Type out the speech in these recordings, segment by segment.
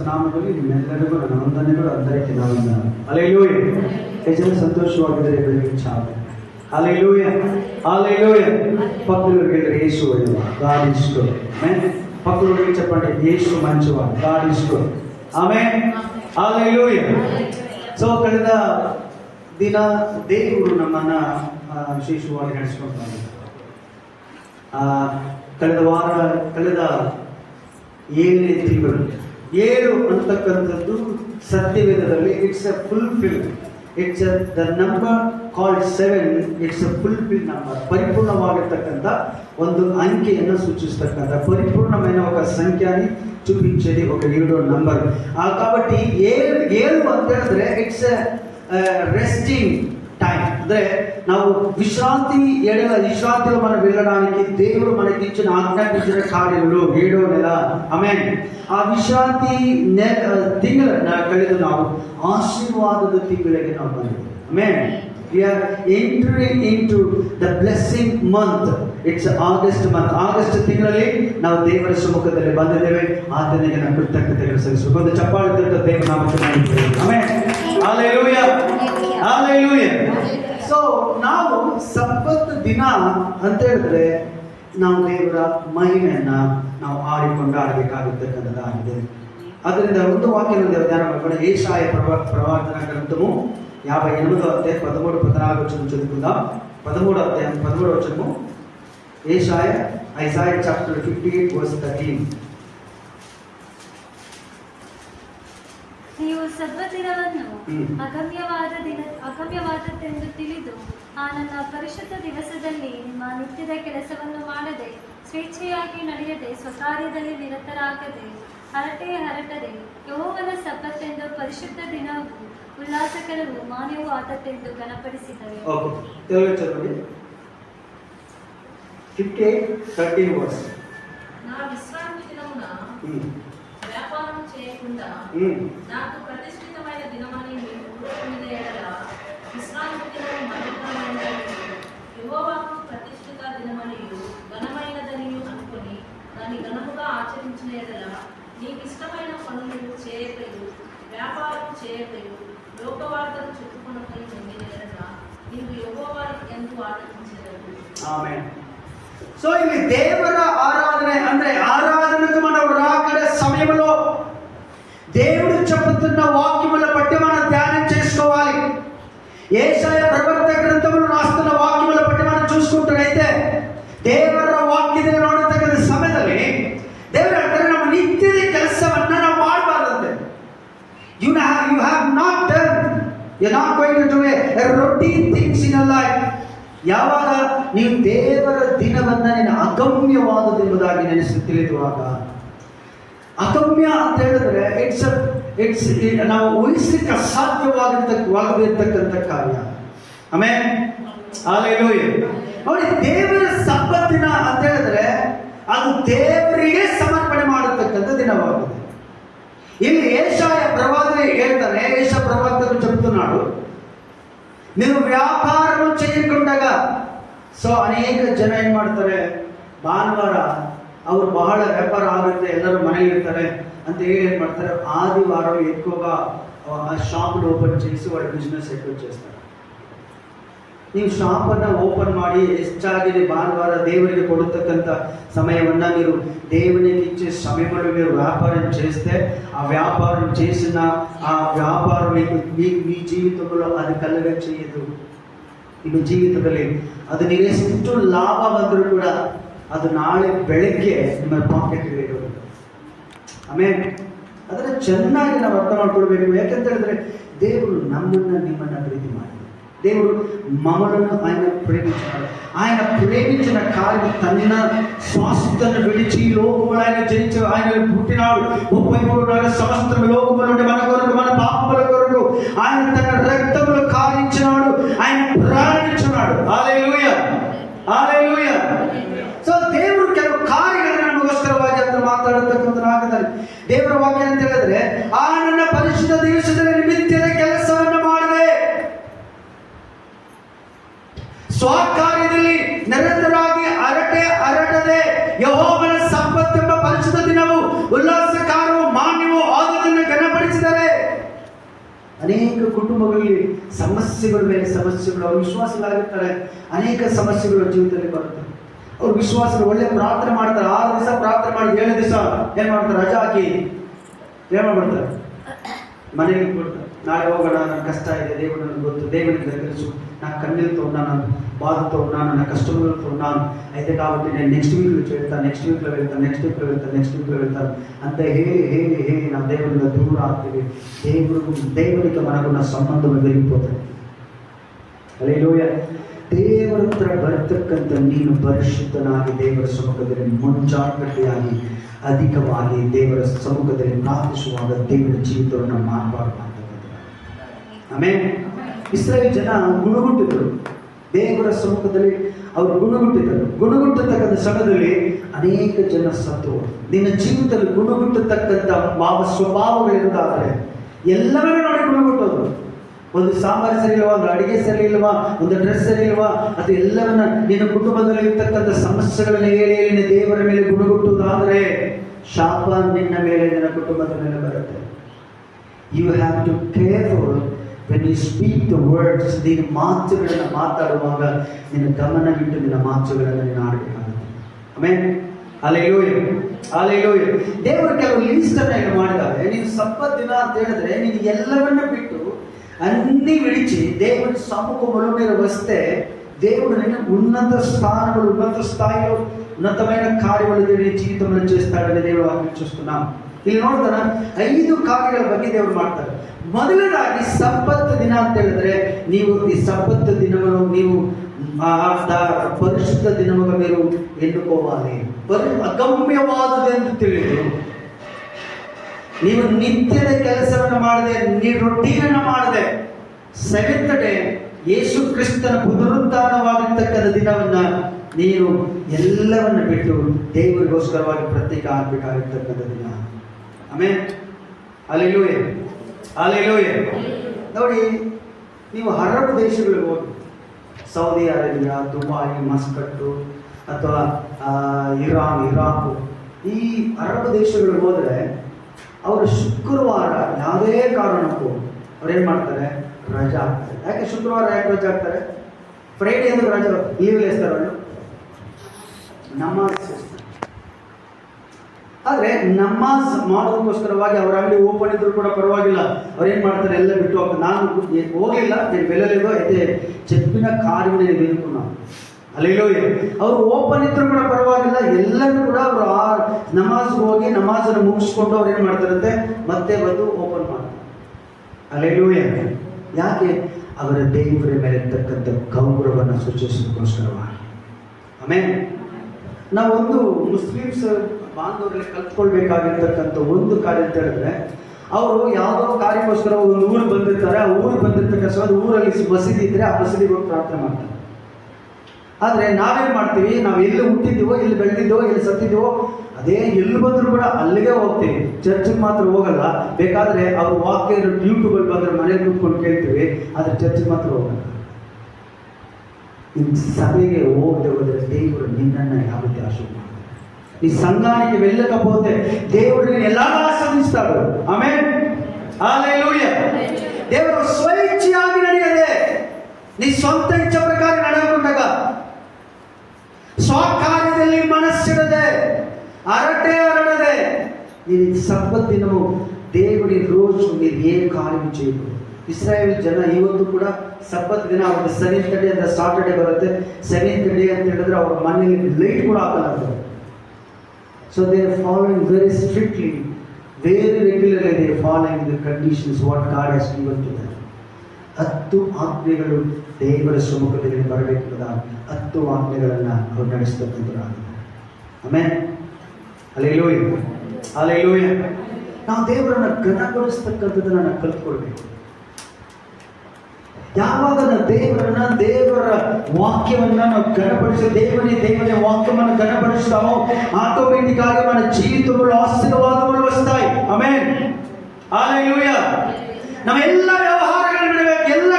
ಕ್ರಿಸ್ತ ನಾಮದಲ್ಲಿ ನಿಮ್ಮೆಲ್ಲರಿಗೂ ನನ್ನ ವಂದನೆಗಳು అందరికీ నా వందనాలు హల్లెలూయా ಹೆಚ್ಚಿನ ಸಂತೋಷವಾಗಿದ್ದರೆ ಬೆಳಗ್ಗೆ ಚಾವು హల్లెలూయా హల్లెలూయా పక్కలోకి వెళ్ళి యేసు వెళ్ళివా గాడ్ ఇస్ గుడ్ ఆమేన్ పక్కలోకి చెప్పండి యేసు మంచివా God is good amen hallelujah so ಕಳೆದ ದಿನ ದೇವರು ನಮ್ಮನ್ನ ಆ, ವಿಶೇಷವಾಗಿ ನಡೆಸ್ಕೊಳ್ತಾರೆ ಆ, ಕಳೆದ ವಾರ ಕಳೆದ ಏಳನೇ ತಿಂಗಳು ಏಳು ಅಂತಕ್ಕಂಥದ್ದು ಸತ್ಯವೇದದಲ್ಲಿ it's a full fill it's a the number called seven it's a full fill number ಪರಿಪೂರ್ಣವಾಗಿರ್ತಕ್ಕಂಥ ಒಂದು ಅಂಕೆಯನ್ನು ಸೂಚಿಸ್ತಕ್ಕಂಥ. పరిపూర్ణమైన ఒక సంఖ్యని చూపించేది ఒక ಏಳು ನಂಬರ್ ಕಾಬಟ್ಟಿ ಏಳು ಏಳು ಅಂತ ಹೇಳಿದ್ರೆ ಇಟ್ಸ್ ಎ ರೆಸ್ಟಿಂಗ್ టైం అంటే ನಾವು విశ్రాంతి ఎడల విశ్రాంతిలో మనం వెళ్ళడానికి దేవుడు మనకి ఇచ్చిన ఆజ్ఞాపించిన కార్యములు ఏడో నెల ఆమె ఆ ವಿಶ್ರಾಂತಿ ನೆಲ ತಿಂಗಳ ಕಳೆದು ನಾವು ಆಶೀರ್ವಾದದ ತಿಂಗಳಿಗೆ ನಾವು ಬಂದಿದ್ದೇವೆ amen we are entering into the blessing month it's August month August ತಿಂಗಳಲ್ಲಿ ನಾವು ದೇವರ ಸಮ್ಮುಖದಲ್ಲಿ ಬಂದಿದ್ದೇವೆ ಆತನಿಗೆ ನಾವು ಕೃತಜ್ಞತೆಗಳು ಸಲ್ಲಿಸಬೇಕು ಒಂದು ಚಪ್ಪಾಳೆ ತಟ್ಟ ದೇವರ ನಾಮಕ್ಕೆ ಆಮೇಲೆ ಹಾಲೆಲೂಯಾ ಹಾಲೆಲೂಯಾ ಸೊ ನಾವು ಸಬ್ಬತ್ ದಿನ ಅಂತ ಹೇಳಿದ್ರೆ ನಾವು ದೇವರ ಮಹಿಮೆಯನ್ನ ನಾವು ಆಡಿಕೊಂಡು ಆಡಬೇಕಾಗಿರ್ತಕ್ಕಂಥದ್ದಾಗಿದೆ ಅದರಿಂದ ಒಂದು వాక్యం ధ్యానం ಮಾಡ್ಕೊಂಡು ఏషాయ ప్రవ ప్రవర్తన గ్రంథము యాభై ఎనిమిదో అధ్యాయం పదమూడు పద్నాలుగు వచ్చిన చదువుకుందాం పదమూడు అధ్యాయం పదమూడు వచ్చము ఏషాయ Isaiah chapter fifty eight verse thirteen ಅಗಮ್ಯವಾದ ದಿನ ಅಗಮ್ಯವಾದದ್ದೆಂದು ತಿಳಿದು ಆ ನನ್ನ ಪರಿಶುದ್ಧ ದಿವಸದಲ್ಲಿ ನಿಮ್ಮ ನಿತ್ಯದ ಕೆಲಸವನ್ನು ಮಾಡದೆ ಸ್ವೇಚ್ಛೆಯಾಗಿ ನಡೆಯದೆ ಸ್ವಕಾರ್ಯದಲ್ಲಿ ನಿರತರಾಗದೆ ಹರಟೆ ಹರಟದೆ ಯಹೋವನ ಸಬ್ಬತ್ತೆಂದು ಪರಿಶುದ್ಧ ದಿನವು ಉಲ್ಲಾಸಕರವು ಮಾನ್ಯವೂ ಆದತ್ತೆಂದು ಘನಪಡಿಸಿದರು ఓకే తెలుగు చదవండి ఫిఫ్టీ ఎయిట్ థర్టీన్ వర్స్ నా విశ్రాంతి దినమున Hmm. వ్యాపారం చేయకుండా నాకు ప్రతిష్ఠితమైన దినమని మీరు కూడుకున్న ఎడల విశ్రాంతి దినము మరణమైనదని యెహోవాకు ప్రతిష్ఠిత దినమనియు ఘనమైనదనియు అనుకొని దాన్ని ఘనముగా ఆచరించిన ఎడల నీకు ఇష్టమైన పనులు చేయకయు వ్యాపారం చేయకయు లోకవార్తలు చెప్పుకున్నకై ఉండిన ఎడల నీవు యెహోవాకి ఎందుకు ఆలోచించలేదు ఆమె సో ఇది దేవర ఆరాధన. అంటే ఆరాధనకు మనం రాకడ సమయంలో చెబుతున్న వాక్యముల బట్టి మనం ధ్యానం చేసుకోవాలి ఏషాయ ప్రవర్త గ్రంథములు రాస్తున్న వాక్యముల బట్టి మనం చూసుకుంటున్నైతే ದೇವರ ವಾಕ್ಯದಲ್ಲಿ ನೋಡತಕ್ಕಂಥ ಸಮಯದಲ್ಲಿ ದೇವರ ಹೇಳ್ತಾರೆ ನಮ್ಮ ನಿತ್ಯದ ಕೆಲಸವನ್ನ ನಾವು ಮಾಡಬಾರ್ದಂತೆ you have you have not done you not going to do a routine things in a life ಯಾವಾಗ ನೀವು ದೇವರ ದಿನವನ್ನ ನೀನು ಅಗಮ್ಯವಾದದೆಂಬುದಾಗಿ ನೆನೆಸಿ ತಿಳಿದುವಾಗ ಅಗಮ್ಯ ಅಂತ ಹೇಳಿದ್ರೆ ಇಟ್ಸ್ ಇಟ್ಸ್ ನಾವು ಊಹಿಸಲಿಕ್ಕೆ ಅಸಾಧ್ಯವಾಗದೇ ಇರ್ತಕ್ಕಂಥ ಕಾರ್ಯ. ಆಮೇಲೆ ಆಲೆಲೂಯ ನೋಡಿ, ದೇವರ ಸಬ್ಬತ್ ದಿನ ಅಂತ ಹೇಳಿದ್ರೆ ಅದು ದೇವರಿಗೆ ಸಮರ್ಪಣೆ ಮಾಡತಕ್ಕಂಥ ದಿನವಾಗಿದೆ. ಇಲ್ಲಿ ಏಷಾಯ ಪ್ರವಾದನೆ ಹೇಳ್ತಾನೆ, ಏಷ ಪ್ರವರ್ತನು ನಾಡು. ನೀವು ವ್ಯಾಪಾರವನ್ನು ಚೆಲ್ಲಿಕೊಂಡಾಗ ಸೊ ಅನೇಕ ಜನ ಏನ್ ಮಾಡ್ತಾರೆ, ಭಾನುವಾರ ಅವರು ಬಹಳ ವ್ಯಾಪಾರ ಆಗುತ್ತೆ ಎಲ್ಲರೂ ಮನೆಗೆ ಇರ್ತಾರೆ ಅಂತ ಹೇಳಿ ಏನು ಮಾಡ್ತಾರೆ? ఆదివారం ఎక్కువగా ఆ షాపులు ఓపెన్ చేసి వాళ్ళు బిజినెస్ ఎక్కువ చేస్తారు ನೀವು ಶಾಪನ್ನು ಓಪನ್ ಮಾಡಿ ಹೆಚ್ಚಾಗಿ ಭಾನುವಾರ దేవునికి ಕೊಡತಕ್ಕಂಥ సమయವನ್ನು మీరు దేవునికి ఇచ్చే సమయంలో మీరు వ్యాపారం చేస్తే ఆ వ్యాపారం చేసిన ఆ వ్యాపారం మీకు మీ మీ జీవితంలో అది కలగ చేయదు మీ జీవితంలో అది నీవే చుట్టూ లాభవంతుడు కూడా ಅದು ನಾಳೆ ಬೆಳಗ್ಗೆ ನಿಮ್ಮ ಪಾಕೆಟ್ಗೆ ಇರೋದು ಆಮೇಲೆ ಅದನ್ನು ಚೆನ್ನಾಗಿ ನಾವು ಅರ್ಥ ಮಾಡ್ಕೊಳ್ಬೇಕು ಯಾಕಂತ ಹೇಳಿದ್ರೆ ದೇವರು ನಮ್ಮನ್ನ ನಿಮ್ಮನ್ನ ಪ್ರೀತಿ ಮಾಡಿ దేవుడు మమ్మలను ఆయన ప్రేమించాడు ఆయన ప్రేమించిన కార్యం తన స్వాస్థ్యను విడిచి ఈ లోకములు ఆయన జయించ ఆయన పుట్టినాడు ముప్పై మూడు నెలల సంవత్సరం లోకము నుండి మన కొరకు మన పాపముల కొరకు ఆయన తన రక్తములు కారించినాడు ఆయన ಪ್ರಾಣಿಸುನಾಡು ಹಾಲೆಲೂಯ ಹಾಲೆಲೂಯ ಅಂತ ಆಗದಲ್ಲಿ ದೇವರ ವಾಕ್ಯ ಅಂತ ಹೇಳಿದ್ರೆ, ಆ ನನ್ನ ಪರಿಶುದ್ಧ ದಿವಸದಲ್ಲಿ ನಿಮಿತ್ತದ ಕೆಲಸವನ್ನು ಮಾಡಿದೆ, ಸ್ವಕಾರ್ಯದಲ್ಲಿ ನಿರಂತರವಾಗಿ ಅರಟೆ ಅರಟದೆ ಯಹೋವನ ಸಂಪತ್ತೆಂಬ ಪರಿಶುದ್ಧ ದಿನವು, ಉಲ್ಲಾಸಕಾರವು ಮಾನ್ಯವೂ ಆದದನ್ನು ಅನೇಕ ಕುಟುಂಬಗಳಲ್ಲಿ ಸಮಸ್ಯೆಗಳ ಮೇಲೆ ಸಮಸ್ಯೆಗಳು ಅವರು ವಿಶ್ವಾಸಗಳಾಗಿರ್ತಾರೆ ಅನೇಕ ಸಮಸ್ಯೆಗಳು ಜೀವಿತದಲ್ಲಿ ಬರುತ್ತೆ ಅವ್ರು ವಿಶ್ವಾಸರು ಒಳ್ಳೆ ಪ್ರಾರ್ಥನೆ ಮಾಡ್ತಾರೆ ಆರು ದಿವಸ ಪ್ರಾರ್ಥನೆ ಮಾಡಿ ಏಳು ದಿವಸ ಏನು ಮಾಡ್ತಾರೆ ರಜಾ ಹಾಕಿ ಏನು ಮಾಡ್ಬಿಡ್ತಾರೆ ಮನೆಗೆ ಕೊಡ್ತಾರೆ ನಾಳೆ ಹೋಗೋಣ ನನ್ನ ಕಷ್ಟ ಇದೆ ದೇವರು ನನಗೆ ಗೊತ್ತು దేవునికి దగ్గరచు నా కన్నీళ్ళతో ఉన్నా నన్ను బాధతో ఉన్నాను నా కష్టములతో ఉన్నాను అయితే కాబట్టి నేను నెక్స్ట్ వీక్లో వెళ్తాను నెక్స్ట్ వీక్లో వెళ్తాను నెక్స్ట్ వీక్లో వెళ్తాను నెక్స్ట్ వీక్లో వెళ్తాను అంత హే హే హే నా దేవుని దూరాత్రి దేవుడు దేవునికి మనకున్న సంబంధం పెరిగిపోతుంది అలే లోయ దేవుడు ಹತ್ರ ಬರ್ತಕ್ಕಂಥ ನೀನು ಪರಿಶುದ್ಧನಾಗಿ ದೇವರ ಸಮ್ಮುಖದಲ್ಲಿ ಮುಂಜಾಗ್ರತೆಯಾಗಿ ಅಧಿಕವಾಗಿ ದೇವರ ಸಮ್ಮುಖದಲ್ಲಿ ಪ್ರಾರ್ಥಿಸುವಾಗ ದೇವರ ಜೀವಿತವನ್ನು ಮಾರ್ಪಾಡು ಮಾಡ್ತಕ್ಕಂಥ ಆಮೇಲೆ ಇಸ್ರೇಲ್ ಜನ ಗುಣಗುಟ್ಟಿದರು. ದೇವರ ಸಮ್ಮುಖದಲ್ಲಿ ಅವರು ಗುಣಗುಟ್ಟಿದರು. ಗುಣಗುಟ್ಟತಕ್ಕಂಥ ಸಮಯದಲ್ಲಿ ಅನೇಕ ಜನ ಸತ್ತು. ನಿನ್ನ ಜೀವಿತದಲ್ಲಿ ಗುಣಗುಟ್ಟತಕ್ಕಂಥ ಭಾವ ಸ್ವಭಾವಗಳಿರುವುದಾದರೆ ಎಲ್ಲವನ್ನೂ ನೋಡಿ ಗುಣಗುಟ್ಟೋದು ಒಂದು ಸಾಂಬಾರು ಸರಿ ಇಲ್ವಾ ಒಂದು ಅಡಿಗೆ ಸರಿ ಇಲ್ವಾ ಒಂದು ಡ್ರೆಸ್ ಸರಿ ಇಲ್ವಾ ಅದು ಎಲ್ಲವನ್ನ ನಿನ್ನ ಕುಟುಂಬದಲ್ಲಿ ಇರ್ತಕ್ಕಂಥ ಸಮಸ್ಯೆಗಳನ್ನ ಹೇಳಿ ನಿನ್ನ ದೇವರ ಮೇಲೆ ಗುಣಗುಟ್ಟುವುದಾದರೆ ಶಾಪ ನಿನ್ನ ಮೇಲೆ ನಿನ್ನ ಕುಟುಂಬದ ಮೇಲೆ ಬರುತ್ತೆ. You have to careful when you speak the words ನಿನ್ನ ಮಾತುಗಳನ್ನು ಮಾತಾಡುವಾಗ ನಿನ್ನ ಗಮನ ಇಟ್ಟು ನಿನ್ನ ಮಾತುಗಳನ್ನು ನೀನು ಆಡಬೇಕಾಗುತ್ತೆ. ಆಮೇಲೆ ಅಲೆಯೋಯ್ ಅಲೆಯೋಯ್ ದೇವರು ಕೆಲವು ಲಿಸ್ಟ್ ಅನ್ನ ಮಾಡಿದ್ದಾರೆ. ನೀನು ದಿನ ಅಂತ ಹೇಳಿದ್ರೆ ನೀನು ಎಲ್ಲವನ್ನ ಬಿಟ್ಟು ಅನ್ನಿ ಇಳಿಚಿ ದೇವರ ಸಾಮೂಹ ಮಳೆ ವ್ಯವಸ್ಥೆ ದೇವರ ಉನ್ನತ ಸ್ಥಾನಗಳು, ಉನ್ನತ ಸ್ಥಾಯಿಗಳು ಉನ್ನತವಾದ ಕಾರ್ಯಗಳು ದೇವರ ಜೀವಿತವನ್ನು ಚೇಸ್ತಾ ಇದ್ದಾರೆ ದೇವರ ಆಶೀರ್ವಸ್ತನಾ ಇಲ್ಲಿ ನೋಡಿದ್ರೆ ಐದು ಕಾರ್ಯಗಳ ಬಗ್ಗೆ ದೇವರು ಮಾಡ್ತಾರೆ. ಮೊದಲನೇದಾಗಿ ಸಬ್ಬತ್ ದಿನ ಅಂತ ಹೇಳಿದ್ರೆ ನೀವು ಈ ಸಬ್ಬತ್ ದಿನವನ್ನು ನೀವು ಪರಿಶುದ್ಧ ದಿನವಾಗಬೇಕು ಎಂದುಕೋವಾಲಿ ಅಗಮ್ಯವಾದದ್ದು ಎಂದು ತಿಳಿದು ನೀವು ನಿತ್ಯದ ಕೆಲಸವನ್ನು ಮಾಡದೆ ನೀವು ರೊಟೀನನ್ನು ಮಾಡದೆ ಸೆವೆಂತ್ ಡೇ ಯೇಸು ಕ್ರಿಸ್ತನ ಪುನರುತ್ಥಾನವಾಗಿರ್ತಕ್ಕಂಥ ದಿನವನ್ನ ನೀನು ಎಲ್ಲವನ್ನ ಬಿಟ್ಟು ದೇವರಿಗೋಸ್ಕರವಾಗಿ ಪ್ರತ್ಯೇಕ ಆಗ್ಬೇಕಾಗಿರ್ತಕ್ಕಂಥ ದಿನ. ಆಮೇಲೆ ಅಲ್ಲಿಲೂಯೆ ಅಲ್ಲಿಲೂಯೆ ನೋಡಿ, ನೀವು ಹರಡು ದೇಶಗಳಿಗೆ ಹೋಗಿ, ಸೌದಿ ಅರೇಬಿಯಾ ದುಬೈ ಮಸ್ಕಟ್ಟು ಅಥವಾ ಇರಾನ್, ಇರಾಕು, ಈ ಅರಬ್ ದೇಶಗಳಿಗೆ ಹೋದರೆ ಅವರು ಶುಕ್ರವಾರ ಯಾವುದೇ ಕಾರಣಕ್ಕೂ ಏನು ಮಾಡ್ತಾರೆ? ರಜಾ ಆಗ್ತಾರೆ ಯಾಕೆ ಶುಕ್ರವಾರ ಯಾಕೆ ರಜಾ ಆಗ್ತಾರೆ ಫ್ರೈಡೇ ಅಂದ್ರೆ ರಜಾ ಲೀವ್ ಇಳಿಸ್ತಾರೆ ಅವರು ನಮಾಜ್ ಆದರೆ ನಮಾಜ್ ಮಾಡೋದಕ್ಕೋಸ್ಕರವಾಗಿ ಅವರ ಅಂಗಡಿ ಓಪನ್ ಇದ್ರು ಕೂಡ ಪರವಾಗಿಲ್ಲ. ಅವ್ರೇನು ಮಾಡ್ತಾರೆ? ಎಲ್ಲ ಬಿಟ್ಟು ಹೋಗ್ತಾರೆ. ನಾನು ಹೋಗಲಿಲ್ಲ ಬೆಲೆಲಿರೋ ಅದೇ ಚೆಪ್ಪಿನ ಕಾರಿನ ಬೇಕು ನಾನು ಅಲ್ಲಿಲೂ ಅವರು ಓಪನ್ ಇದ್ರು ಕೂಡ ಪರವಾಗಿಲ್ಲ, ಎಲ್ಲರೂ ಕೂಡ ಅವರು ಆ ನಮಾಜ್ ಹೋಗಿ ನಮಾಜನ್ನು ಮುಗಿಸ್ಕೊಂಡು ಅವ್ರು ಏನು ಮಾಡ್ತಾರಂತೆ? ಮತ್ತೆ ಬಂದು ಓಪನ್ ಮಾಡ್ತಾರೆ. ಅಲ್ಲಿಲೂ ಯಾಕೆ? ಅವರ ದೇವರ ಮೇಲೆ ಇರ್ತಕ್ಕಂಥ ಗೌರವವನ್ನು ಸೂಚಿಸೋದಕ್ಕೋಸ್ಕರವಾಗಿ ಆಮೇಲೆ ನಾವೊಂದು ಮುಸ್ಲಿಮ್ಸ್ ಬಾಂಧವರಲ್ಲಿ ಕಲ್ತ್ಕೊಳ್ಬೇಕಾಗಿರ್ತಕ್ಕಂಥ ಒಂದು ಕಾರ್ಯ ಅಂತ ಹೇಳಿದ್ರೆ, ಅವರು ಯಾವುದೋ ಕಾರ್ಯಕ್ಕೋಸ್ಕರ ಒಂದು ಊರು ಬಂದಿರ್ತಾರೆ, ಆ ಊರು ಬಂದಿರ್ತಕ್ಕಂಥ ಊರಲ್ಲಿ ಮಸೀದಿ ಇದ್ರೆ ಆ ಮಸೀದಿಗೆ ಹೋಗಿ ಪ್ರಾರ್ಥನೆ ಮಾಡ್ತಾರೆ. ಆದರೆ ನಾವೇನು ಮಾಡ್ತೀವಿ ನಾವು ಎಲ್ಲಿ ಹುಟ್ಟಿದ್ದೀವೋ ಎಲ್ಲಿ ಬೆಳೆದಿದ್ದೀವೋ ಎಲ್ಲಿ ಸತ್ತಿದ್ದೀವೋ ಅದೇ ಎಲ್ಲಿ ಬಂದರೂ ಕೂಡ ಅಲ್ಲಿಗೆ ಹೋಗ್ತೀವಿ ಚರ್ಚಿಗೆ ಮಾತ್ರ ಹೋಗಲ್ಲ ಬೇಕಾದರೆ ಅವ್ರ ವಾಕ್ಯ ಯೂಟ್ಯೂಬಲ್ಲಿ ಬಂದರೆ ಮನೇಲಿ ಕೂತ್ಕೊಂಡು ಕೇಳ್ತೀವಿ ಆದರೆ ಚರ್ಚಿಗೆ ಮಾತ್ರ ಹೋಗಲ್ಲ ಈ ಸಭೆಗೆ ಹೋಗದೆ ಹೋದರೆ ದೇವರು ನಿನ್ನನ್ನು ಯಾವ ರೀತಿ ಆಶೀರ್ವಾದ ಮಾಡ್ತಾರೆ నీ సంఘానికి వెళ్ళకపోతే దేవుడు నేను ఎలాగ ఆస్వాదిస్తాడు ఆమె ದೇವರು ಸ್ವಇಚ್ಛೆಯಾಗಿ ನಡೆಯದೆ ನೀ ಸ್ವಂತ ಇಚ್ಛೆ ಪ್ರಕಾರ ನಡೆದುಕೊಂಡಾಗ ಸ್ವಕಾರ್ಯದಲ್ಲಿ ಮನಸ್ಸಿಡದೆ ಅರಟೆ ಹರಡದೆ ನೀನು ಸಂಪತ್ತಿನವು ದೇವರಿ ರೋಜು ನೀವು ಏನು ಕಾರ್ಯ చేయకూడదు ಇಸ್ರಾಯೇಲ್ ಜನ ಇವತ್ತು ಕೂಡ ಸಬ್ಬತ್ ದಿನ ಅವ್ರಿಗೆ ಸೆವೆಂತ್ ಡೇ ಅಂತ ಸಾಟರ್ಡೆ ಬರುತ್ತೆ ಸೆವೆಂತ್ ಡೇ ಅಂತ ಹೇಳಿದ್ರೆ ಅವ್ರ ಮನೆಯಲ್ಲಿ ಲೈಟ್ ಕೂಡ ಹಾಕಲ್ಲ ಅದು so they are following very strictly very regularly they following the conditions what God has given to them ಹತ್ತು ಆಜ್ಞೆಗಳು ದೇವರ ಸುಮುಖದಲ್ಲಿ ಬರಬೇಕಾದ ಹತ್ತು ವಾಕ್ಯಗಳನ್ನು ಅವ್ರು ನಡೆಸ್ತಕ್ಕಂಥವ್ರಾಗಿದ್ದಾರೆ ಆಮೇಲೆ ಅಲೆಲೋಯ ಅಲೆಲೋಯ ನಾವು ದೇವರನ್ನು ಘನಗೊಳಿಸ್ತಕ್ಕಂಥದ್ದನ್ನು ಕಲ್ತ್ಕೊಳ್ಬೇಕು. ಯಾವಾಗ ನಾವು ದೇವರನ್ನ ದೇವರ ವಾಕ್ಯವನ್ನ ನಾವು ಘನಪಡಿಸಿ ದೇವನೇ ದೇವನೇ ವಾಕ್ಯವನ್ನು ಘನಪಡಿಸ್ತಾವೋ, ಆಟೋಮೆಟಿಕ್ ಆಗಿ ನನ್ನ ಜೀವಿತಗಳು ఆశీర్వాదములు వస్తాయి ఆమేన్ హల్లెలూయా ನಮ್ಮ ಎಲ್ಲ ಎಲ್ಲ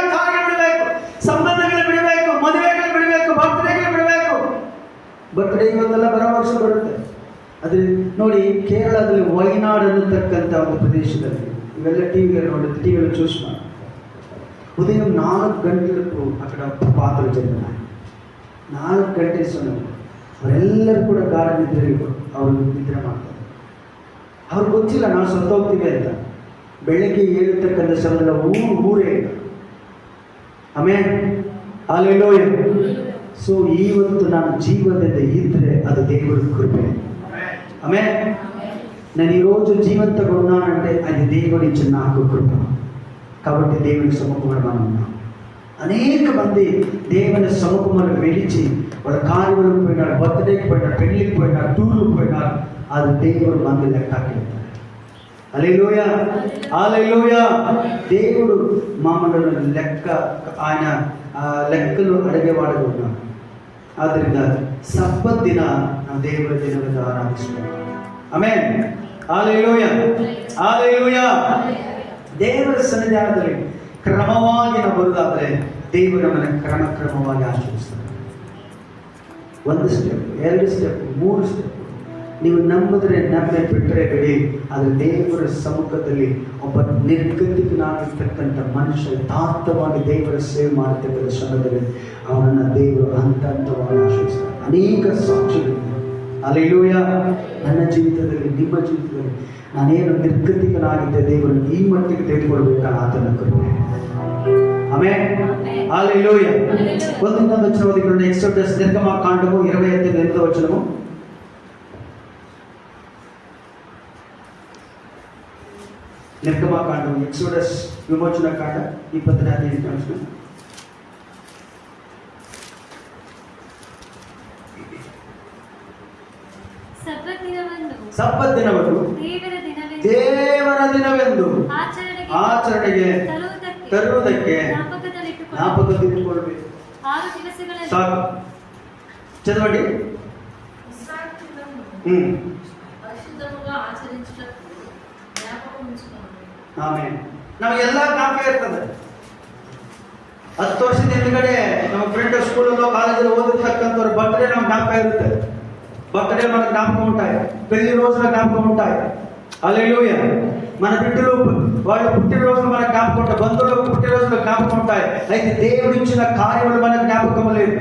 ಬರ್ತ್ಡೇ ಇವತ್ತೆಲ್ಲ ಬರೋ ವರ್ಷ ಬರುತ್ತೆ ಅದ್ರ ನೋಡಿ ಕೇರಳದಲ್ಲಿ ವೈನಾಡ್ ಅನ್ನತಕ್ಕಂಥ ಒಂದು ಪ್ರದೇಶದಲ್ಲಿ ಇವೆಲ್ಲ ಟಿ ವಿಯಲ್ಲಿ ನೋಡಿ ಟಿ ವಿಯಲ್ಲಿ ಚೂಸ್ ಮಾಡಿ ఉదయం నాలుగు గంటలకు అక్కడ పాత్రలు జరిగినాయి ನಾಲ್ಕು ಗಂಟೆ ಸಮಯ ಅವರೆಲ್ಲರೂ ಕೂಡ ಗಾಢ ನಿದ್ರೆಗೆ ಅವರು ನಿದ್ರೆ ಮಾಡ್ತಾರೆ ಅವ್ರಿಗೆ ಗೊತ್ತಿಲ್ಲ ನಾವು ಸತ್ತೋಗ್ತೀವಿ ಅಂತ ಬೆಳಗ್ಗೆ ಏಳತಕ್ಕಂಥ ಸಮಯದಲ್ಲಿ ಊರು ಊರೇ ಇಲ್ಲ ಆಮೇಲೆ ಅಲ್ಲೆಲ್ಲೋ ಸೊ ಇವತ್ತು ನಾನು ಜೀವನದಿಂದ ఇద్దరే అది దేవుడి కృపే ఆమె నేను ఈరోజు జీవంతగా ఉన్నానంటే అది దేవుడి ఇచ్చిన నాకు కృప కాబట్టి దేవుని సముఖంలో మనం ఉన్నాం అనేక మంది దేవుని సముఖంలో వెలిచి వాళ్ళ కార్యములకు పోయినారు బర్త్డేకి పోయినారు పెళ్లికి పోయినారు టూర్లకు పోయినారు అది దేవుడు మంది లెక్కకి అలెలుయ అలెలుయ దేవుడు మమ్మల్ని లెక్క ఆయన ఆ, లెక్కలు అడిగేవాడుగా ఉన్నాడు ಆದ್ದರಿಂದ ಸಬ್ಬತ್ ದಿನ ನಾವು ದೇವರ ದಿನವನ್ನು ಆರಾಧಿಸುತ್ತೇವೆ ಆಮೇಲೆ ಆಲೆಲೂಯ ಆಲೆಲೂಯ ದೇವರ ಸನ್ನಿಧಾನದಲ್ಲಿ ಕ್ರಮವಾಗಿ ನಾವು ಬರುವುದಾದರೆ ದೇವರು ನಮ್ಮನ್ನು ಕ್ರಮ ಕ್ರಮವಾಗಿ ಆಚರಿಸ್ತಾರೆ ಒಂದು ಸ್ಟೆಪ್ ಎರಡು ಸ್ಟೆಪ್ ಮೂರು ಸ್ಟೆಪ್ ನೀವು ನಂಬಿದ್ರೆ ನಂಬೆ ಬಿಟ್ಟರೆ ಬಿಡಿ ಅದು ದೇವರ ಸಮ್ಮುಖದಲ್ಲಿ ಒಬ್ಬ ನಿರ್ಗತಿಕನಾಗಿರ್ತಕ್ಕಂಥ ಮನುಷ್ಯ ಯಥಾರ್ಥವಾಗಿ ದೇವರ ಸೇವೆ ಮಾಡ್ತಕ್ಕಂಥ ಸಮಯದಲ್ಲಿ ಅವನನ್ನು ದೇವರು ಹಂತ ಹಂತವಾಗಿ ಆಶಿಸ್ತಾರೆ ಅನೇಕ ಸಾಕ್ಷಿಗಳಿವೆ. ಅಲ್ಲಿಯೂ ನನ್ನ ಜೀವಿತದಲ್ಲಿ ನಿಮ್ಮ ಜೀವಿತದಲ್ಲಿ ನಾನೇನು ನಿರ್ಗತಿಕನಾಗಿದ್ದೆ ದೇವರು ಈ ಮಟ್ಟಿಗೆ ತೆಗೆದುಕೊಳ್ಬೇಕಾದ ಆತನ ಕೃಪೆ. ಆಮೇಲೆ ಅಲೆಯೂಯ ಒಂದೊಂದು ವಚನವಾದಿಗಳನ್ನ ಎಕ್ಸ್ಟ್ರಾ ನಿರ್ಗಮ ಕಾಂಡವು ಇರವೇ ಅಂತ ವಚನವು. ನಿರ್ಗಮಕಾಂಡವು ಎಕ್ಸೋಡಸ್ ವಿಮೋಚನಾ ಕಾಂಡ ಇಪ್ಪತ್ತನೇ ಹದಿನೈದು ಅಂಶ ಸಬ್ಬತ್ ದಿನವನ್ನು ದೇವರ ದಿನವೆಂದು. ಆಚರಣೆಗೆ ತರುವುದಕ್ಕೆ ಜ್ಞಾಪಕದಲ್ಲಿಟ್ಟುಕೊಳ್ಳಬೇಕು. ಸಾಕು. ಚದವಡಿ ಹ್ಮ್. ಆಮೇಲೆ ನಮಗೆಲ್ಲ ಜ್ಞಾಪಕ ಇರ್ತದೆ ಹತ್ತು ವರ್ಷದ ಹಿಂದ್ಗಡೆ ನಮ್ಮ ಫ್ರೆಂಡ್ ಸ್ಕೂಲಲ್ಲೋ ಕಾಲೇಜಲ್ಲಿ ಓದಿರ್ತಕ್ಕಂಥವ್ರ బర్త్డే ನಮ್ಗೆ ಜ್ಞಾಪಕ ಇರುತ್ತೆ బర్త్డే మనకు జ్ఞాపకం ఉంటాయి పెళ్లి రోజుల జ్ఞాపకం ఉంటాయి అల్లెలుయ మన బిడ్డలు వాళ్ళ పుట్టినరోజులు మన జ్ఞాపకం ఉంటాయి బంధువులకు పుట్టినరోజులు జ్ఞాపకం ఉంటాయి అయితే దేవుడు ఇచ్చిన కార్యములు మన జ్ఞాపకం లేదు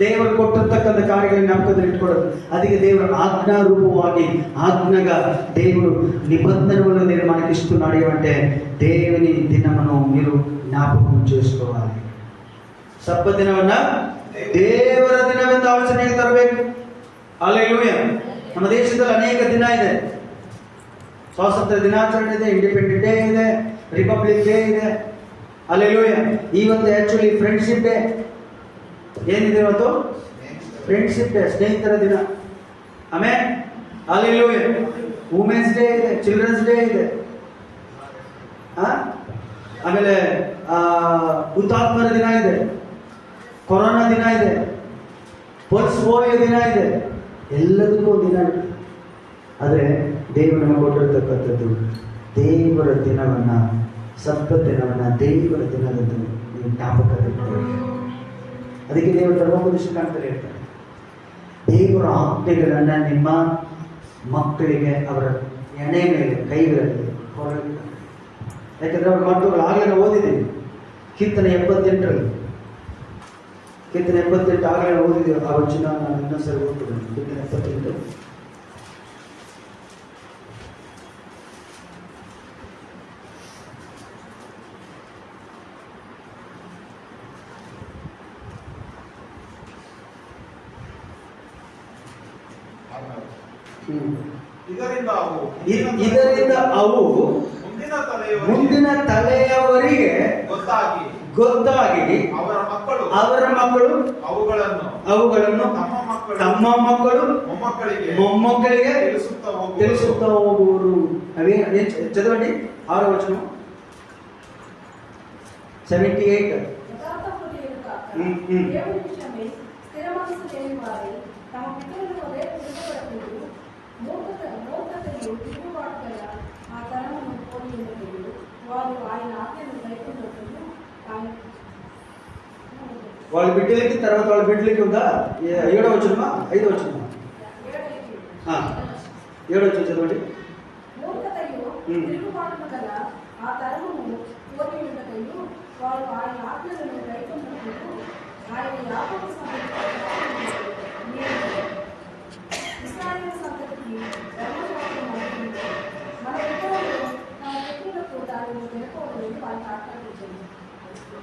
ದೇವರು ಕೊಟ್ಟಿರ್ತಕ್ಕಂಥ ಕಾರ್ಯಗಳನ್ನು ಜ್ಞಾಪಕದಲ್ಲಿ ಇಟ್ಕೊಳ್ಳೋದು ಅದಕ್ಕೆ ದೇವರ ಆಜ್ಞಾ ರೂಪವಾಗಿ ఆజ్ఞగా దేవుడు నిబంధనలను నేను మనకిస్తున్నాడు అంటే దేవుని దినమును మీరు జ్ఞాపకం చేసుకోవాలి ಸಬ್ಬ ದಿನವನ್ನ ದೇವರ ದಿನವೆಂದು ಆಲೋಚನೆಗೆ ತರಬೇಕು ಅಲ್ಲೇ ನಮ್ಮ ದೇಶದಲ್ಲಿ ಅನೇಕ ದಿನ ಇದೆ ಸ್ವಾತಂತ್ರ್ಯ ದಿನಾಚರಣೆ ಇದೆ ಇಂಡಿಪೆಂಡೆಂಟ್ ಡೇ ಇದೆ ರಿಪಬ್ಲಿಕ್ ಡೇ ಇದೆ ಅಲ್ಲೇ ಇವತ್ತು ಆ್ಯಕ್ಚುಲಿ ಫ್ರೆಂಡ್ಶಿಪ್ ಡೇ ಏನಿದೆ ಇವತ್ತು? ಫ್ರೆಂಡ್ಶಿಪ್ ಡೇ ಸ್ನೇಹಿತರ ದಿನ. ಆಮೇಲೆ ಅಲ್ಲಿ ವುಮೆನ್ಸ್ ಡೇ ಇದೆ ಚಿಲ್ಡ್ರನ್ಸ್ ಡೇ ಇದೆ? ಆಮೇಲೆ ಹುತಾತ್ಮರ ದಿನ ಇದೆ. ಕೊರೋನಾ ದಿನ ಇದೆ. ಪಲ್ಸ್ ಪೋಲಿಯೋ ದಿನ ಇದೆ. ಎಲ್ಲದಕ್ಕೂ ದಿನ ಇದೆ. ಆದರೆ ದೇವರನ್ನು ಕೊಟ್ಟಿರತಕ್ಕಂಥದ್ದು ದೇವರ ದಿನವನ್ನು ಸಪ್ತ ದಿನವನ್ನು ದೇವರ ದಿನದಂದು ನೀವು ಜ್ಞಾಪಕದಲ್ಲಿಟ್ಟುಕೊಳ್ಳಿ ಅದಕ್ಕೆ ದೇವರು ಧರ್ಮೋಪದೇಶ ಕಾಣ್ತಾರೆ, ಹೇಳ್ತಾರೆ. ದೇವರ ಆಜ್ಞೆಗಳನ್ನು ನಿಮ್ಮ ಮಕ್ಕಳಿಗೆ ಅವರ ಎಣೆ ಮೇಲೆ, ಕೈಗಳಲ್ಲಿ ಹೊರಗೆ ಯಾಕಂದ್ರೆ ಅವ್ರ ಮಕ್ಕಳು ಆಗಲೇ ಓದಿದ್ದೀವಿ ಕೀರ್ತನೆ ಎಪ್ಪತ್ತೆಂಟರಲ್ಲಿ. ಕೀರ್ತನೆ ಎಪ್ಪತ್ತೆಂಟು ಆಗಲೇ ಓದಿದ್ದೀವಿ. ಆ ವಚನ ನಾನು ಇನ್ನೊಂದ್ಸರಿ ಓದ್ತೀನಿ. ಕೀರ್ತನೆ ಎಪ್ಪತ್ತೆಂಟು. ಗೊತ್ತಾಗಿ ಅವರ ಮಕ್ಕಳು ಅವರ ಮಕ್ಕಳು ಅವುಗಳನ್ನು ಅವುಗಳನ್ನು ತಮ್ಮ ಮಕ್ಕಳು ತಮ್ಮ ಮಕ್ಕಳು ಮೊಮ್ಮಕ್ಕಳಿಗೆ ಮೊಮ್ಮಕ್ಕಳಿಗೆ ತಿಳಿಸುತ್ತಾ ಹೋಗುವರು. ತಿಳಿಸುತ್ತಾ ಹೋಗುವರು అవే అదే చ- చదవండి ఆరో వచనం సెవెంటీ ఎయిట్ యథార్థహృదయులు కాక, ఉమ్, ఉమ్. దేవుని విషయమై స్థిర మనసు లేని వారై, తమ పితరుల వలె తిరగబడకూడదు. వాళ్ళ బిడ్డలకి తర్వాత వాళ్ళ బిడ్డలకి ఉందా? ఏడో వచ్చినమా ఐదో వచ్చినమా ఏడో వచ్చిన చదవండి.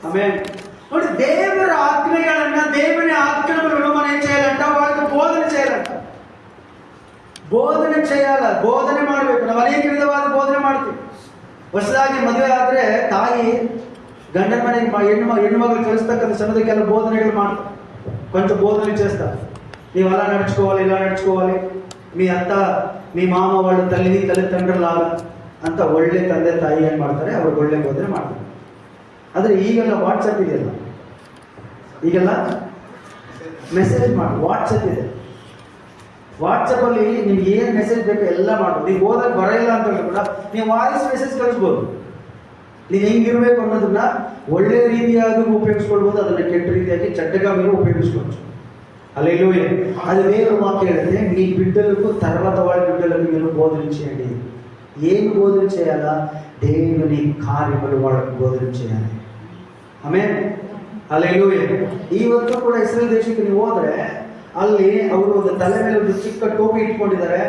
ఆమె కాబట్టి దేవుడు ఆత్మీయాలంట దేవుని ఆత్మలను మనం ఏం చేయాలంట వాళ్ళకి బోధన చేయాలంట ಬೋಧನೆ చేయాల ಬೋಧನೆ ಮಾಡಬೇಕು ನಾವು ಅನೇಕ ವಿಧವಾದ ಬೋಧನೆ ಮಾಡ್ತೀವಿ ಹೊಸದಾಗಿ ಮದುವೆ ಆದರೆ ತಾಯಿ ಗಂಡನ ಮನೆ ಹೆಣ್ಣು ಹೆಣ್ಣು ಮಗಳು ಕಲಿಸ್ತಕ್ಕಂಥ ಸಮಯದ ಕೆಲವು ಬೋಧನೆಗಳು ಮಾಡ್ತಾರೆ కొంచెం బోధన చేస్తారు నీవు అలా నడుచుకోవాలి ఇలా నడుచుకోవాలి మీ అత్త మీ ಮಾಮ వాళ్ళు ತಲ್ಲಿ ತಲೆ ತಂಡ್ರಲ್ಲ ಅಂತ ಒಳ್ಳೆ ತಂದೆ ತಾಯಿ ಏನು ಮಾಡ್ತಾರೆ ಅವ್ರಿಗೆ ಒಳ್ಳೆ ಬೋಧನೆ ಮಾಡ್ತಾರೆ ಆದರೆ ಈಗೆಲ್ಲ ವಾಟ್ಸಪ್ ಇದೆಯಲ್ಲ ಈಗೆಲ್ಲ ಮೆಸೇಜ್ ಮಾಡಿ ವಾಟ್ಸಪ್ ಇದೆ ವಾಟ್ಸಪ್ಪಲ್ಲಿ ನಿಮ್ಗೆ ಏನು ಮೆಸೇಜ್ ಬೇಕು ಎಲ್ಲ ಮಾಡ್ಬೋದು ನೀವು ಓದಕ್ಕೆ ಬರೋಲ್ಲ ಅಂತ ಹೇಳಿದ್ರು ಕೂಡ ನೀವು ವಾಯ್ಸ್ ಮೆಸೇಜ್ ಕಳಿಸ್ಬೋದು ನೀವು ಹೆಂಗಿರ್ಬೇಕು ಅನ್ನೋದನ್ನ ಒಳ್ಳೆ ರೀತಿಯಾಗಿ ಉಪಯೋಗಿಸ್ಕೊಳ್ಬೋದು ಅದನ್ನ ಕೆಟ್ಟ ರೀತಿಯಾಗಿ చెడ్డగా ఉపయోగించుకోవచ్చు అలెలుయ అది వేరు వాక్యం అంటే మీ బిడ్డలకు తర్వాత వాళ్ళ బిడ్డలకు మీరు బోధన చేయండి ఏమి బోధన చేయాలా దేవుని కార్యములు వాళ్ళకు బోధన చేయాలి ಆಮೇಲೆ ಅಲ್ಲೆಲ್ಲೂ ಇವತ್ತು ಕೂಡ ಇಸ್ರೇಲ್ ದೇಶಕ್ಕೆ ನೀವು ಹೋದ್ರೆ, ಅಲ್ಲಿ ಅವರು ಒಂದು ತಲೆ ಮೇಲೆ ಒಂದು ಚಿಕ್ಕ ಟೋಪಿ ಇಟ್ಕೊಂಡಿದ್ದಾರೆ.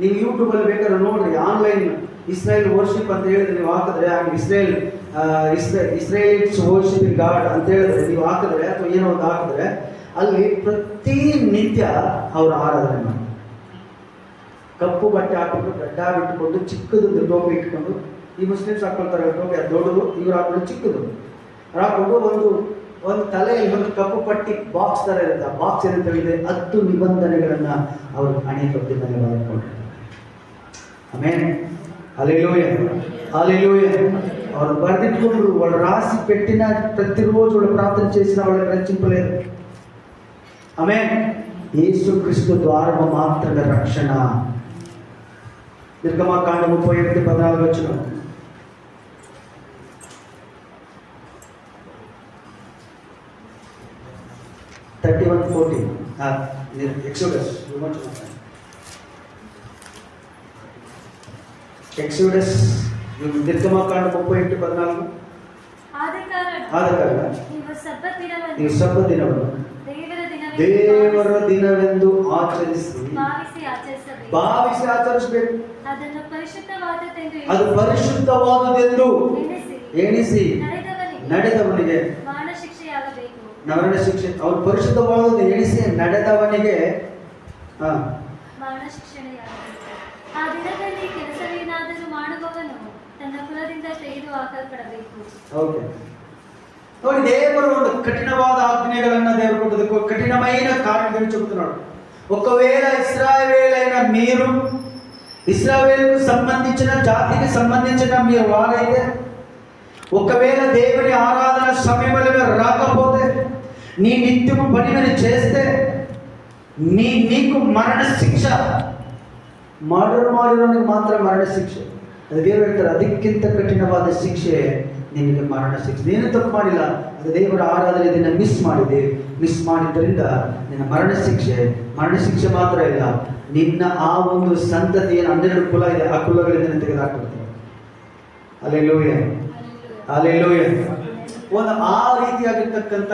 ನೀವು ಯೂಟ್ಯೂಬ್ ಅಲ್ಲಿ ಬೇಕಾದ್ರೆ ನೋಡ್ರಿ ಆನ್ಲೈನ್ ಇಸ್ರೇಲ್ ವರ್ಷಿಪ್ ಅಂತ ಹೇಳಿದ್ರೆ ನೀವು ಹಾಕಿದ್ರೆ ಹಾಗೆ Israel Israel Israelites worship God ಅಂತ ಹೇಳಿದ್ರೆ ನೀವು ಹಾಕಿದ್ರೆ ಅಥವಾ ಏನೋ ಒಂದು ಹಾಕಿದ್ರೆ, ಅಲ್ಲಿ ಪ್ರತಿ ನಿತ್ಯ ಅವರು ಆರಾಧನೆ ಕಪ್ಪು ಬಟ್ಟೆ ಹಾಕೊಂಡು ಗಡ್ಡ ಬಿಟ್ಟುಕೊಂಡು ಚಿಕ್ಕದೊಂದು ಟೋಪಿ ಇಟ್ಕೊಂಡು, ಈ ಮುಸ್ಲಿಮ್ಸ್ ಹಾಕೊಳ್ತಾರೆ ಟೋಪಿ, ಅದು ದೊಡ್ಡದು, ಇವ್ರು ಹಾಕೊಂಡು ಚಿಕ್ಕದು. ಅವ್ರು ಹಾಕೊಂಡು ಒಂದು ಒಂದು ತಲೆಯಲ್ಲಿ ಒಂದು ಕಪ್ಪು ಪಟ್ಟಿ ಬಾಕ್ಸ್ ತರ ಇರುತ್ತೆ ಆ ಬಾಕ್ಸ್ ಏನಂತ ಹೇಳಿದ್ರೆ ಹತ್ತು ನಿಬಂಧನೆಗಳನ್ನ ಅವರು ಹಣೆ ಕಟ್ಟಿ ಮೇಲೆ ಬರೆದುಕೊಂಡಿರ್ತಾರೆ ಆಮೇಲೆ ಅಲೆಲೂಯ అలెలుయ ಅವರು బర్దిట్టుకుంటూ వాళ్ళు రాసి పెట్టిన ప్రతిరోజు వాళ్ళు ప్రార్థన చేసిన వాళ్ళకి రచింపలేదు ఆమె యేసుక్రీస్తు ద్వారా మాత్రమే రక్షణ నిర్గమాకాండ ముప్పై ఒకటి పద్నాలుగు వచ్చిన ತರ್ಟಿ ಒನ್ ಫೋರ್ಟಿ ಹಾಂ ಎಕ್ಸೋಡಸ್ ಎಕ್ಸೋಡಸ್ ನಿರ್ಗಮಕಾಂಡ ಮುಪ್ಪ ಎಂಟು ಪದ್ನಾಲ್ಕು? ಆದ ಕಾರಣ ನೀವು ಸಬ್ಬ ದಿನವನ್ನು. ದೇವರ ದಿನವೆಂದು ಆಚರಿಸಿ. ಭಾವಿಸಿ ಆಚರಿಸಬೇಕು. ಅದು ಪರಿಶುದ್ಧವಾದದೆಂದು ಎಣಿಸಿ. ನಡೆದವನಿಗೆ ಮರಣ ಶಿಕ್ಷೆ ಅವ್ರ ಪರಿಶುದ್ಧವಾದದ್ದು ಇಳಿಸಿ ನಡೆದವನಿಗೆ ನೋಡಿ ದೇವರು ಒಂದು ಕಠಿಣವಾದ ಆಜ್ಞೆಗಳನ್ನ ದೇವರು ಕೊಟ್ಟದಕ್ಕೆ ಕಠಿಣಮಯನ ಕಾರಣಗಳನ್ನು ತಿಳಿಸುತ್ತೆ ನೋಡು. ಒಕ್ಕವೇಳೆ ಇಸ್ರಾಯೇಲೇನ ಮೀರು ಇಸ್ರಾವೇಲ್ಗೆ ಸಂಬಂಧಿಸಿದ ಜಾತಿಗೆ ಸಂಬಂಧಿಸಿದ ಮೀರು ವಾರ ಇದೆ ಒಕ್ಕವೇಳೆ ದೇವರಿ ಆರಾಧನಾ ಸಮಯವಲ್ಲಿ ರಾಕಬಹುದೇ నీ నిత్యము పనిని చేస్తే నీ నీకు మరణ శిక్ష ಮರ್ಡರ್ ಮಾಡಿರೋನಿಗೆ ಮಾತ್ರ ಮರಣ ಶಿಕ್ಷೆ ಅದು ದೇವರು ಹೇಳ್ತಾರೆ ಅದಕ್ಕಿಂತ ಕಠಿಣವಾದ ಶಿಕ್ಷೆ ನಿನಗೆ ಮರಣ ಶಿಕ್ಷೆ ನೀನು ತಪ್ಪು ಮಾಡಿಲ್ಲ ಅದು ದೇವರ ಆರಾಧನೆ ದಿನ ಮಿಸ್ ಮಾಡಿದೆ ಮಿಸ್ ಮಾಡಿದ್ದರಿಂದ ನಿನ್ನ ಮರಣ ಶಿಕ್ಷೆ ಮರಣ ಶಿಕ್ಷೆ ಮಾತ್ರ ಇಲ್ಲ ನಿನ್ನ ಆ ಒಂದು ಸಂತತಿ ಏನು ಹನ್ನೆರಡು ಕುಲ ಇದೆ ಆ ಕುಲಗಳಿಂದ ನೀನು ತೆಗೆದುಹಾಕ್ಬಿಡ್ತೀನಿ ಅಲ್ಲೆಲ್ಲೂಯ ಅಲ್ಲೆಲ್ಲೂಯ ಒಂದು ಆ ರೀತಿಯಾಗಿರ್ತಕ್ಕಂಥ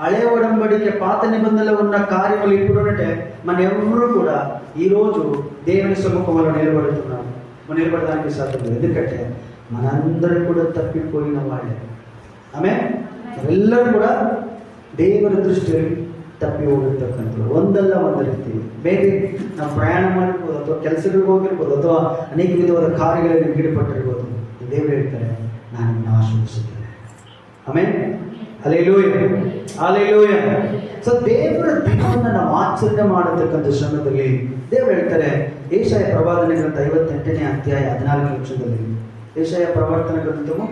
ಹಳೆ ఒడంబడిక పాత నిబంధనలో ఉన్న కార్యములు ఇప్పుడు అంటే మన ఎవరు కూడా ఈరోజు దేవుని సముఖంలో నిలబడుతున్నాము మనం నిలబడడానికి సాధ్యం లేదు ఎందుకంటే మనందరం కూడా తప్పిపోయిన వాళ్ళే ಆಮೇ ಎಲ್ಲರೂ ಕೂಡ ದೇವರ ದೃಷ್ಟಿಯಲ್ಲಿ ತಪ್ಪಿ ಹೋಗಿರ್ತಕ್ಕಂಥವ್ರು ಒಂದಲ್ಲ ಒಂದು ರೀತಿ ಬೇರೆ ನಾವು ಪ್ರಯಾಣ ಮಾಡಿರ್ಬೋದು ಅಥವಾ ಕೆಲಸಗಳಿಗೆ ಹೋಗಿರ್ಬೋದು ಅಥವಾ ಅನೇಕ ವಿಧವಾದ ಕಾರ್ಯಗಳಲ್ಲಿ ಈಡುಪಟ್ಟಿರ್ಬೋದು ದೇವರು ಹೇಳ್ತಾರೆ ನಾನು ನಿನ್ನ ಆಶೀರ್ವಿಸುತ್ತೇನೆ ಆಮೇಲೆ ಅಲೆಲೂಯ ಸೊ ದೇವರ ದಿನವನ್ನು ನಾವು ಆಚರಣೆ ಮಾಡತಕ್ಕಂಥ ಶ್ರಮದಲ್ಲಿ ದೇವರು ಹೇಳ್ತಾರೆ ಏಷಾಯ ಪ್ರವಾದನೆ ಗ್ರಂಥ ಐವತ್ತೆಂಟನೇ ಅಧ್ಯಾಯ ಹದಿನಾಲ್ಕು ವರ್ಷದಲ್ಲಿ ಏಷಾಯ ಪ್ರವರ್ತನ ಗ್ರಂಥವು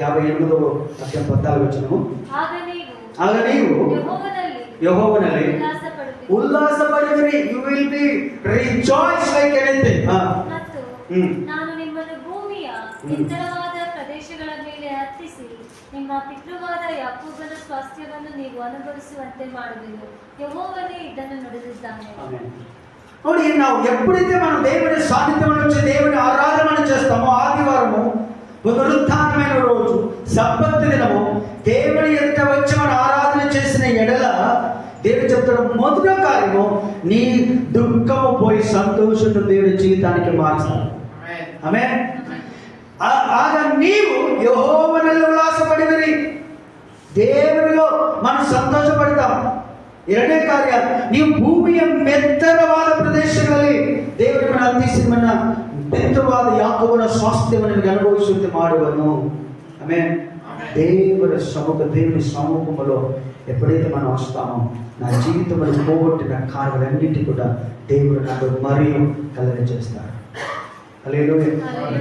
ಯಾವ ಎನ್ನುವುದು ಅತ್ಯ ಪದ್ನಾಲ್ಕು ವಚನವು? ಆಗ ನೀವು ಯಹೋವನಲ್ಲಿ ಉಲ್ಲಾಸ ಪಡೆದರೆ you will be rejoice like anything ಹಾ. ಹ್ಮ್. ನಾನು ನಿಮ್ಮನ್ನು ಭೂಮಿಯ ಪ್ರದೇಶಗಳ ಮೇಲೆ ಹತ್ತಿಸಿ ನಿಮ್ಮ ಪಿತೃವಾದ ಯಾಕೋಬನ ಸ್ವಾಸ್ಥ್ಯವನ್ನು ನೀವು ಅನುಭವಿಸುವಂತೆ ಮಾಡುವೆನು ಯೆಹೋವನೇ ಇದನ್ನು ನುಡಿದಿದ್ದಾನೆ ನೋಡಿ ನಾವು ఎప్పుడైతే మనం దేవుని సాన్నిధ్యంలో వచ్చి దేవుని ఆరాధన చేస్తామో ఆదివారము పునరుత్థానమైన రోజు రోజు సబ్బత్తు దినము దేవుని ఎదుట వచ్చి మనం ఆరాధన చేసిన ఎడల దేవుడు చెప్తాడు మొదటి కార్యము నీ దుఃఖము పోయి సంతోషంతో దేవుని జీవితానికి మార్చాలి ఆమె ఆగ నీవు యహోవనల్లి ఉల్లాసపడినరి. దేవునిలో మనం సంతోషపడతాం. ఎరడే కార్యాలు నీ భూమి మెత్తరవాద ప్రదేశాలి దేవుడు మనం అందిస్తున్న మెత్తవాద యాకవుల స్వాస్థ్యం నేను అనుభవిస్తుంది మాడువను ఆమె దేవుడి సముఖ దేవుని సమూహంలో ఎప్పుడైతే మనం వస్తామో నా జీవితంలో పోగొట్టిన కార్యాలన్నింటి కూడా దేవుడు నాకు మరియు కలగజేస్తారు ಅಲ್ಲಿ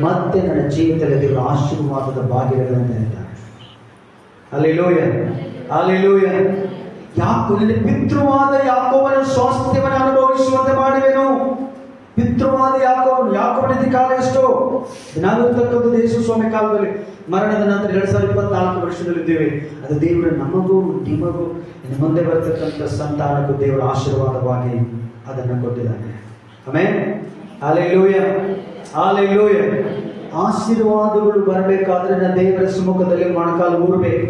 ಮತ್ತೆ ನನ್ನ ಜೀವಿತದಲ್ಲಿ ದೇವರ ಆಶೀರ್ವಾದದ ಭಾಗ್ಯಗಳನ್ನು ಇದ್ದಾನೆ ಅಲ್ಲಿಲೋಯ ಅಲ್ಲಿಲೋಯ ಯಾಕೋ ಯಾಕೆ ಪಿತೃವಾದ ಯಾಕೋವನ ಸ್ವಾಸ್ಥ್ಯವನ್ನು ಅನುಭವಿಸುವಂತೆ ಮಾಡುವೆನು? ಪಿತೃವಾದ ಯಾಕೋಬನ ಯಾಕೋವನ ಕಾಲ ಕಾಲ ಎಷ್ಟೋ? ದಿನಾಗಿರ್ತಕ್ಕಂಥ ದೇಶ ಸ್ವಾಮಿ ಕಾಲದಲ್ಲಿ. ಮರಣದ ನಂತರ ಎರಡು ಸಾವಿರದ ಇಪ್ಪತ್ನಾಲ್ಕು ವರ್ಷದಲ್ಲಿದ್ದೇವೆ. ಅದು ದೇವರ ನಮಗೂ ನಿಮಗೂ ಇನ್ನು ಮುಂದೆ ಬರ್ತಕ್ಕಂಥ ಸಂತಾನಕ್ಕೂ ದೇವರ ಆಶೀರ್ವಾದವಾಗಿ ಅದನ್ನು ಕೊಟ್ಟಿದ್ದಾನೆ. ಆಮೇಲೆ ಅಲೆಲೂಯ ಆಶೀರ್ವಾದಗಳು ಬರಬೇಕಾದ್ರೆ ನನ್ನ ದೇವರ ಸಮ್ಮುಖದಲ್ಲಿ ಮೊಣಕಾಲು ಊರಬೇಕು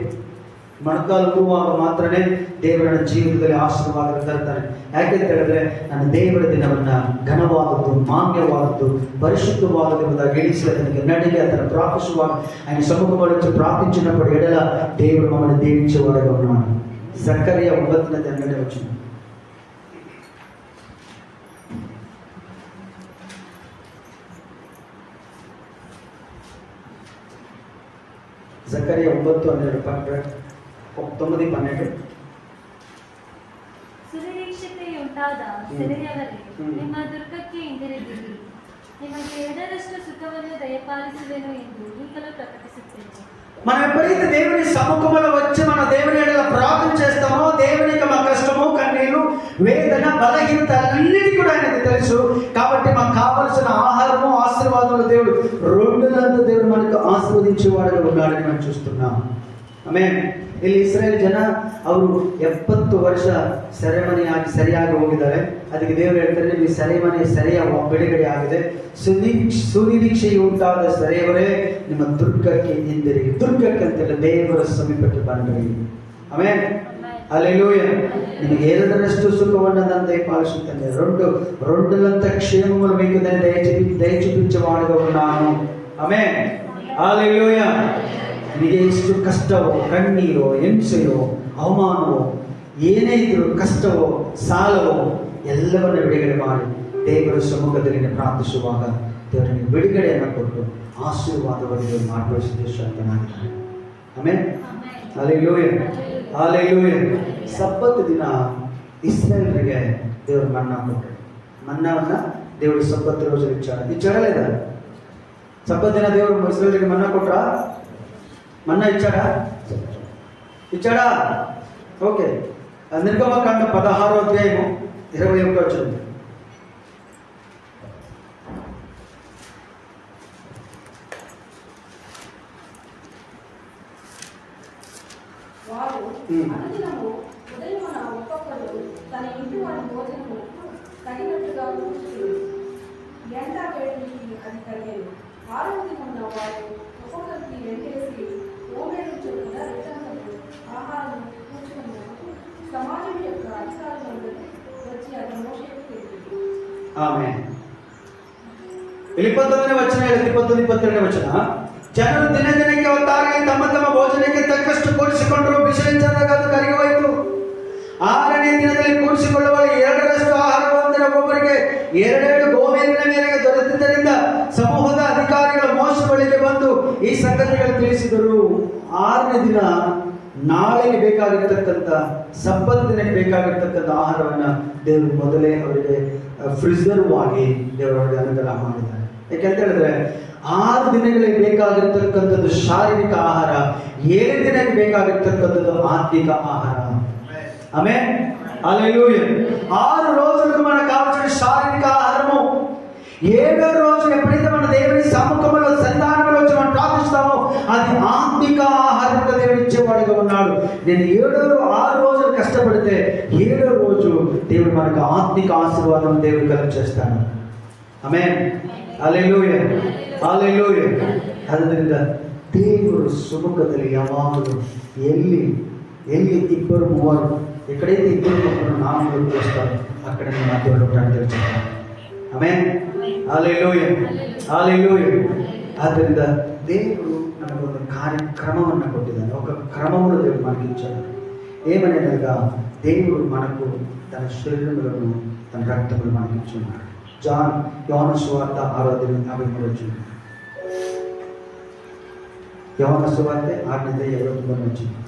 ಮೊಣಕಾಲು ಊರುವಾಗ ಮಾತ್ರನೇ ದೇವರ ಜೀವನದಲ್ಲಿ ಆಶೀರ್ವಾದ ತರ್ತಾನೆ ಯಾಕೆಂತ ಹೇಳಿದ್ರೆ ನನ್ನ ದೇವರ ದಿನವನ್ನ ಘನವಾದದ್ದು ಮಾನ್ಯವಾದದ್ದು ಪರಿಶುದ್ಧವಾದದ್ದು ಎಂಬುದಾಗಿ ಎಣಿಸಿ ಅದಕ್ಕೆ ನಡಿಗೆ ಅದನ್ನು ಪ್ರಾರ್ಥಿಸುವಾಗ ఆయన సముఖంలో ప్రార్థించినప్పుడు ఎడల దేవుడు మమ్మల్ని దీవించేవాడుగా ఉన్నాడు జకర్య ಒಂಬತ್ತನೇ ಹನ್ನೆರಡನೇ వచ్చిన ಸಕ್ಕರೆ ಒಂಬತ್ತು ಹನ್ನೆರಡು ಪಾತ್ರ ತೊಂಬದಿ ಪನ್ನೆರಡು ನಿಮ್ಮ ದುರ್ಗಕ್ಕೆ ನಿಮಗೆ ಎರಡರಷ್ಟು ಸುಖವನ್ನು ದಯಪಾಲಿಸುವೆನು ಎಂದು ಈಗಲೂ ಪ್ರಕಟಿಸುತ್ತೇನೆ. మనం ఎప్పుడైతే దేవుని సముఖంలో వచ్చి మన దేవుని ఎడల ప్రార్థన చేస్తామో దేవునికి మా కష్టము కన్నీళ్ళు వేదన బలహీనత అన్నిటి కూడా ఆయనకు తెలుసు. కాబట్టి మాకు కావలసిన ఆహారము ఆశీర్వాదాలు దేవుడు రెండు దేవుడు మనకు ఆశీర్వదించేవాడుగా ఉన్నాడని మనం చూస్తున్నాం. ఆమె ಇಲ್ಲಿ ಇಸ್ರೇಲ್ ಜನ, ಅವರು ಎಪ್ಪತ್ತು ವರ್ಷ ಸೆರೆಮನೆಯಾಗಿ ಸರಿಯಾಗಿ ಹೋಗಿದ್ದಾರೆ. ಅದಕ್ಕೆ ದೇವರು ಹೇಳ್ತಾರೆ, ನಿಮಗೆ ಸೆರೆಮನೆ ಸೆರೆಯ? ಬಿಡುಗಡೆ ಆಗಿದೆ. ಸುನಿ ಸುನಿರೀಕ್ಷೆಯು ಉಂಟಾದ ಸೆರೆಯವರೇ, ನಿಮ್ಮ ದುರ್ಗಕ್ಕೆ ಹಿಂದಿರುಗಿ ದುರ್ಗಕ್ಕಂತೆಲ್ಲ ದೇವರ ಸಮೀಪಕ್ಕೆ ಬಂದಿರಿ ಆಮೇಲೆ ಅಲೆಲೂಯ ನಿಮಗೆ ಏನದರಷ್ಟು ಸುಖವನ್ನು ನಾನು ದಯಪಾಲಿಸುತ್ತೇನೆ ರೊಂಡು ರೊಂಡಲಂತ ಕ್ಷೇಮವನ್ನು ಬೇಕು ದಯಚು ದಯಚು ಪಿಂಚ ಮಾಡುವವರು ನಾನು. ಆಮೇಲೆ ಅಲೆಲೂಯ ನಿನಗೆ ಎಷ್ಟು ಕಷ್ಟವೋ ಕಣ್ಣೀರೋ ಹಿಂಸೆಯೋ ಅವಮಾನವೋ ಏನೇ ಇದ್ರೂ ಕಷ್ಟವೋ ಸಾಲವೋ ಎಲ್ಲವನ್ನು ಬಿಡುಗಡೆ ಮಾಡಿ. ದೇವರ ಸಮ್ಮುಖದಲ್ಲಿ ಪ್ರಾರ್ಥಿಸುವಾಗ ದೇವರಿಗೆ ಬಿಡುಗಡೆಯನ್ನು ಕೊಟ್ಟು ಆಶೀರ್ವಾದವನ್ನು ಮಾಡುವ ಶಕ್ತನಾಗಿದ್ದಾನೆ ಆಮೇಲೆ ಅಲೆಯೂಯ ಅಲೆಯೂಯ ಸಬ್ಬತ್ತು ದಿನ ಇಸ್ರೇಲರಿಗೆ ದೇವರು ಮನ್ನ ಕೊಟ್ಟರು ಮನ್ನವನ್ನ ದೇವರು ಸಬ್ಬತ್ತು ರೋಜ ವಿಚಾರ. ವಿಚಾರಲೇ ಇದ್ದಾರೆ ದಿನ ದೇವರು ಇಸ್ರೇಲರಿಗೆ ಮನ್ನ ಕೊಟ್ರ? మన్నా ఇచ్చాడా? ఇచ్చాడా? ఓకే. నిర్గమకాండ పదహారో అధ్యాయము ఇరవై ఒకటి వచ్చింది. ಇಪ್ಪತ್ತೊಂದನೇ ವಚನ ಇಪ್ಪತ್ತೊಂದು, ಇಪ್ಪತ್ತೆರಡನೇ ವಚನ. ಜನರು ದಿನ ದಿನಕ್ಕೆ ಹೊತ್ತಾಗಿ ತಮ್ಮ ತಮ್ಮ ಭೋಜನಕ್ಕೆ ತಕ್ಕಷ್ಟು ಕೂಡಿಸಿಕೊಂಡರು ಅದು ಕರಗಿ ಹೋಯಿತು. ಆರನೇ ದಿನದಲ್ಲಿ ಕೂಡಿಸಿಕೊಳ್ಳುವ ಎರಡರಷ್ಟು ಆಹಾರವನ್ನು ಒಬ್ಬೊಬ್ಬರಿಗೆ ಎರಡೆರಡು ಗೋಮೇಲಿನ ಮೇರೆಗೆ ದೊರೆತಿದ್ದರಿಂದ ಸಮೂಹದ ಅಧಿಕಾರಿಗಳ ಮೋಸಗಳಿಗೆ ಬಂದು ಈ ಸಂಗತಿಗಳು ತಿಳಿಸಿದರು. ಆರನೇ ದಿನ ನಾಳೆಗೆ ಬೇಕಾಗಿರ್ತಕ್ಕಂಥ, ಸಬ್ಬತ್ ದಿನಕ್ಕೆ ಬೇಕಾಗಿರ್ತಕ್ಕಂಥ ಆಹಾರವನ್ನು ದೇವರು ಮೊದಲೇ ಅವರಿಗೆ ಫ್ರಿಸರ್ವ್ ಆಗಿ ದೇವರು ಅವರಿಗೆ ಅನುಗ್ರಹ ಮಾಡಿದ್ದಾರೆ. ಯಾಕೆಂತ ಹೇಳಿದ್ರೆ ಆರು ದಿನಗಳಿಗೆ ಬೇಕಾಗಿರ್ತಕ್ಕಂಥದ್ದು ಶಾರೀರಿಕ ಆಹಾರ ಏಳು ದಿನಕ್ಕೆ ಬೇಕಾಗಿರ್ತಕ್ಕಂಥದ್ದು ఆత్మిక ఆహార ఆమె హల్లెలూయా ఆరు రోజులకు మనకు కావాల్సిన శారీరక ఆహారము ఏడో రోజు ఎప్పుడైతే మన దేవుని సముఖంలో సంతానంలో వచ్చి మనం ప్రార్థిస్తామో అది ఆత్మిక ఆహారంగా దేవుడు ఇచ్చేవాడుగా ఉన్నాడు నేను ఏడో రో- ఆరు రోజులు కష్టపడితే ఏడో రోజు దేవుడు మనకు ఆత్మిక ఆశీర్వాదం దేవుడు కలుగ చేస్తాడు ఆమె అలెలుయ అలెలుయ ಅದರಿಂದ ದೇವರು ಸುಮುಖದಲ್ಲಿ ಯಾವಾಗಲೂ ಎಲ್ಲಿ ಎಲ್ಲಿ ಇಬ್ಬರು ಮೂವರು ಎಕಡೆಯಿಂದ ಇಬ್ಬರು ಮಕ್ಕಳು ನಾಮಗಳು ತೋರಿಸ್ತಾರೆ ಆ ಕಡೆ ನಮ್ಮ ದೇವರು ಕಾಣ್ತಿರ್ತಾರೆ ಆಮೇಲೆ ಹಾಲೆಲೂಯ ಹಾಲೆಲೂಯ ಆದ್ದರಿಂದ ದೇವರು ನಮಗೊಂದು ಕಾರ್ಯಕ್ರಮವನ್ನು ಕೊಟ್ಟಿದ್ದಾನೆ ఒక క్రమమును దేవుడు మనకి ఇచ్చాడు ఏమనగా దేవుడు మనకు తన శరీరములను తన రక్తములు మనకి ఇచ్చున్నాడు జాన్ యోన సువార్త ఆరాధన యాభై మూడు వచ్చింది యోన సువార్త ఆరు నెల ఇరవై తొమ్మిది వచ్చింది